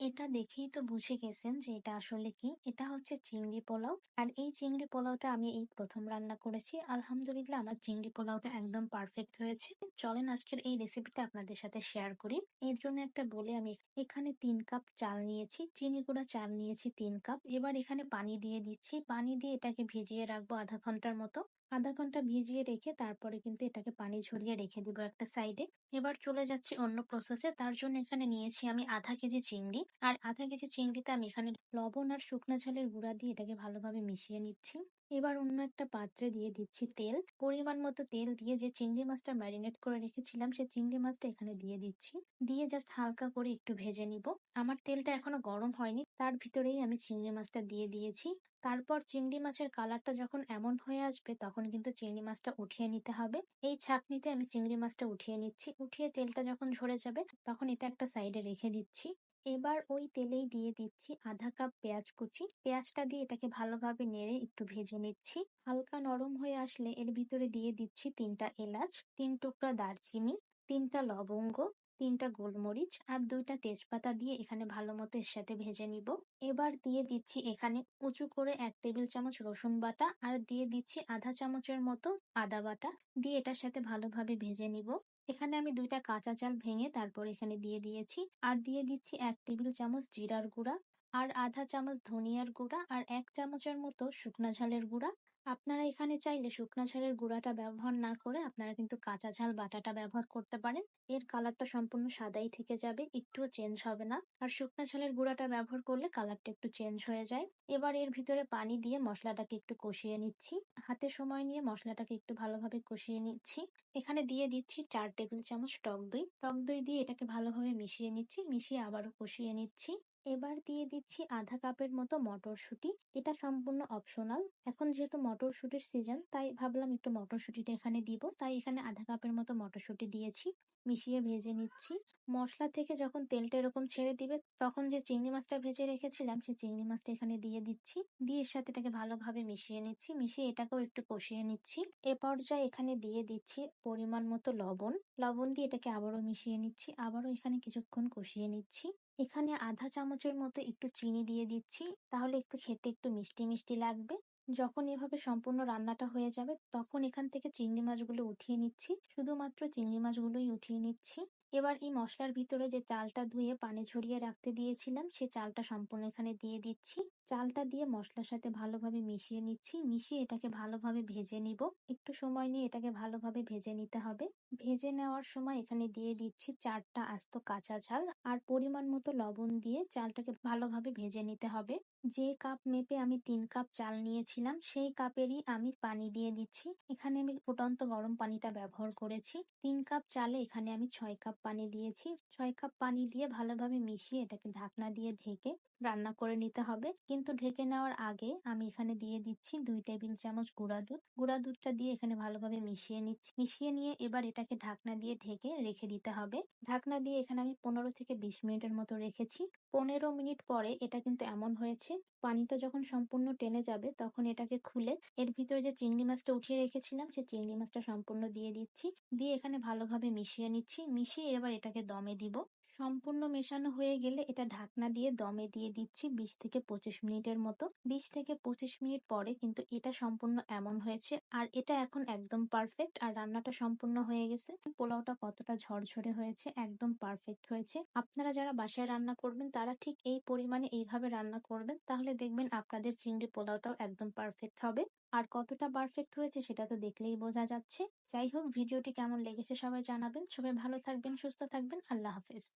এটা দেখেই তো বুঝে গেছেন যে এটা আসলে কি। এটা হচ্ছে চিংড়ি পোলাও। আর এই চিংড়ি পোলাওটা আমি এই প্রথম রান্না করেছি। আলহামদুলিল্লাহ আমার চিংড়ি পোলাওটা একদম পারফেক্ট হয়েছে। চলেন আজকের এই রেসিপিটা আপনাদের সাথে শেয়ার করি। এর জন্য একটা বলে আমি এখানে তিন কাপ চাল নিয়েছি, চিনি গুঁড়া চাল নিয়েছি তিন কাপ এবার এখানে পানি দিয়ে দিচ্ছি। পানি দিয়ে এটাকে ভিজিয়ে রাখব আধা ঘণ্টার মতো। আধা ঘণ্টা ভিজিয়ে রেখে তারপরে কিন্তু এটাকে পানি ঝরিয়ে রেখে দিব একটা সাইডে। এবার চলে যাচ্ছি অন্য প্রসেসে তার জন্য এখানে নিয়েছি আমি আধা কেজি চিংড়ি। আর আধা কেজি চিংড়িতে আমি এখানে লবণ আর শুকনো ঝালের গুঁড়া দিয়ে এটাকে ভালোভাবে মিশিয়ে নিচ্ছি। এবার অন্য একটা পাত্রে দিয়ে দিচ্ছি তেল। পরিমাণ মতো তেল দিয়ে যে চিংড়ি মাছটা ম্যারিনেট করে রেখেছিলাম, সে চিংড়ি মাছটা এখানে দিয়ে দিচ্ছি। দিয়ে জাস্ট হালকা করে একটু ভেজে নিব। আমার তেলটা এখনও গরম হয়নি, তার ভিতরেই আমি চিংড়ি মাছটা দিয়ে দিয়েছি। তারপর চিংড়ি মাছের কালারটা যখন এমন হয়ে আসবে, তখন কিন্তু চিংড়ি মাছটা উঠিয়ে নিতে হবে। এই ছাঁকনিতে আমি চিংড়ি মাছটা উঠিয়ে নিচ্ছি। উঠিয়ে তেলটা যখন ঝরে যাবে, তখন এটা একটা সাইডে রেখে দিচ্ছি। এবার ওই তেলেই দিয়ে দিচ্ছি আধা কাপ পেঁয়াজ কুচি। পেঁয়াজটা দিয়ে এটাকে ভালোভাবে নেড়ে একটু ভেজে নিচ্ছি। হালকা নরম হয়ে আসলে এর ভিতরে দিয়ে দিচ্ছি তিনটা এলাচ, তিন টুকরা দারচিনি, তিনটা লবঙ্গ, তিনটা গোলমরিচ আর দুইটা তেজপাতা দিয়ে এখানে ভালো মতো এর সাথে ভেজে নিব। এবার দিয়ে দিচ্ছি এখানে উঁচু করে এক টেবিল চামচ রসুন বাটা আর দিয়ে দিচ্ছি আধা চামচের মতো আদা বাটা। দিয়ে এটার সাথে ভালোভাবে ভেজে নিব। এখানে আমি দুইটা কাঁচা চাল ভেঙে তারপর এখানে দিয়ে দিয়েছি। আর দিয়ে দিচ্ছি এক টেবিল চামচ জিরার গুঁড়া। আর আধা চামচ ধনিয়ার গুঁড়া আর এক চামচের মতো শুকনা ঝালের গুঁড়া। আপনারা এখানে চাইলে শুকনা ঝালের গুঁড়াটা ব্যবহার না করে আপনারা কিন্তু কাঁচা ঝাল বাটাটা ব্যবহার করতে পারেন। এর কালারটা সম্পূর্ণ সাদাই থেকে যাবে, একটুও চেঞ্জ হবে না। আর শুকনা ঝালের গুঁড়াটা ব্যবহার করলে কালারটা একটু চেঞ্জ হয়ে যায়। এবার এর ভিতরে পানি দিয়ে মশলাটাকে একটু কষিয়ে নিচ্ছি। হাতে সময় নিয়ে মশলাটাকে একটু ভালোভাবে কষিয়ে নিচ্ছি। এখানে দিয়ে দিচ্ছি চার টেবিল চামচ টক দই। টক দই দিয়ে এটাকে ভালোভাবে মিশিয়ে নিচ্ছি, মিশিয়ে আবারও কষিয়ে নিচ্ছি। এবার দিয়ে দিচ্ছি আধা কাপের মতো মটরশুঁটি। এটা সম্পূর্ণ অপশনাল এখন যেহেতু মটরশুঁটির সিজন তাই ভাবলাম একটু মটরশুঁটিটা এখানে দিব। তাই এখানে আধা কাপের মতো মটরশুঁটি দিয়েছি। মিশিয়ে ভেজে নিচ্ছি। মশলা থেকে যখন তেলটা এরকম ছেড়ে দিবে, তখন যে চিংড়ি মাছটা ভেজে রেখেছিলাম, সেই চিংড়ি মাছটা এখানে দিয়ে দিচ্ছি। দিয়ে এর সাথে এটাকে ভালোভাবে মিশিয়ে নিচ্ছি। মিশিয়ে এটাকেও একটু কষিয়ে নিচ্ছি। এ পর্যায়ে এখানে দিয়ে দিচ্ছি পরিমাণ মতো লবণ। লবণ দিয়ে এটাকে আবারও মিশিয়ে নিচ্ছি। আবারও এখানে কিছুক্ষণ কষিয়ে নিচ্ছি। এখানে আধা চামচের মতো একটু চিনি দিয়ে দিচ্ছি। তাহলে একটু খেতে একটু মিষ্টি মিষ্টি লাগবে। যখন এভাবে সম্পূর্ণ রান্নাটা হয়ে যাবে, তখন এখান থেকে চিংড়ি মাছগুলো উঠিয়ে নিচ্ছি। শুধুমাত্র চিংড়ি মাছগুলোই উঠিয়ে নিচ্ছি। এবার এই মশলার ভিতরে যে চালটা ধুয়ে পানি ঝরিয়ে রাখতে দিয়েছিলাম, সে চালটা সম্পূর্ণ এখানে দিয়ে দিচ্ছি। চালটা দিয়ে মশলার সাথে ভালোভাবে মিশিয়ে নিচ্ছি। মিশিয়ে এটাকে ভালোভাবে ভেজে নিব। একটু সময় নিয়ে এটাকে ভালোভাবে ভেজে নিতে হবে। ভেজে নেওয়ার সময় এখানে দিয়ে দিচ্ছি চারটা আস্ত কাঁচা ঝাল আর পরিমাণ মতো লবণ দিয়ে চালটাকে ভালোভাবে ভেজে নিতে হবে। যে কাপ মেপে আমি তিন কাপ চাল নিয়েছিলাম, সেই কাপেরই আমি পানি দিয়ে দিচ্ছি। এখানে আমি ফুটন্ত গরম পানিটা ব্যবহার করেছি। তিন কাপ চালে এখানে আমি ছয় কাপ পানি দিয়েছি। ছয় কাপ পানি দিয়ে ভালোভাবে মিশিয়ে এটাকে ঢাকনা দিয়ে ঢেকে রান্না করে নিতে হবে। কিন্তু ঢেকে নেওয়ার আগে আমি এখানে দিয়ে দিচ্ছি দুই টেবিল চামচ গুঁড়া দুধ। গুঁড়া দুধটা দিয়ে এখানে ভালোভাবে মিশিয়ে নিচ্ছি। মিশিয়ে নিয়ে এবার এটাকে ঢাকনা দিয়ে ঢেকে রেখে দিতে হবে। ঢাকনা দিয়ে এখানে আমি পনেরো থেকে বিশ মিনিটের মতো রেখেছি। পনেরো মিনিট পরে এটা কিন্তু এমন হয়েছে, পানিটা যখন সম্পূর্ণ টেনে যাবে তখন এটাকে খুলে এর ভিতরে যে চিংড়ি মাছটা উঠিয়ে রেখেছিলাম সে চিংড়ি মাছটা সম্পূর্ণ দিয়ে দিচ্ছি। দিয়ে এখানে ভালোভাবে মিশিয়ে নিচ্ছি। মিশিয়ে এবার এটাকে দমে দিব। সম্পূর্ণ মেশানো হয়ে গেলে এটা ঢাকনা দিয়ে দমে দিয়ে দিচ্ছি বিশ থেকে পঁচিশ মিনিটের মতো। বিশ থেকে পঁচিশ মিনিট পরে কিন্তু এটা সম্পূর্ণ এমন হয়েছে। আর এটা এখন একদম পারফেক্ট আর রান্নাটা সম্পূর্ণ হয়ে গেছে। পোলাওটা কতটা ঝরঝরে হয়েছে একদম পারফেক্ট হয়েছে। আপনারা যারা বাসায় রান্না করবেন, তারা ঠিক এই পরিমাণে এইভাবে রান্না করবেন, তাহলে দেখবেন আপনাদের চিংড়ি পোলাওটাও একদম পারফেক্ট হবে। আর কতটা পারফেক্ট হয়েছে সেটা তো দেখলেই বোঝা যাচ্ছে। যাই হোক, ভিডিওটি কেমন লেগেছে সবাই জানাবেন। সবাই ভালো থাকবেন, সুস্থ থাকবেন। আল্লাহ হাফেজ।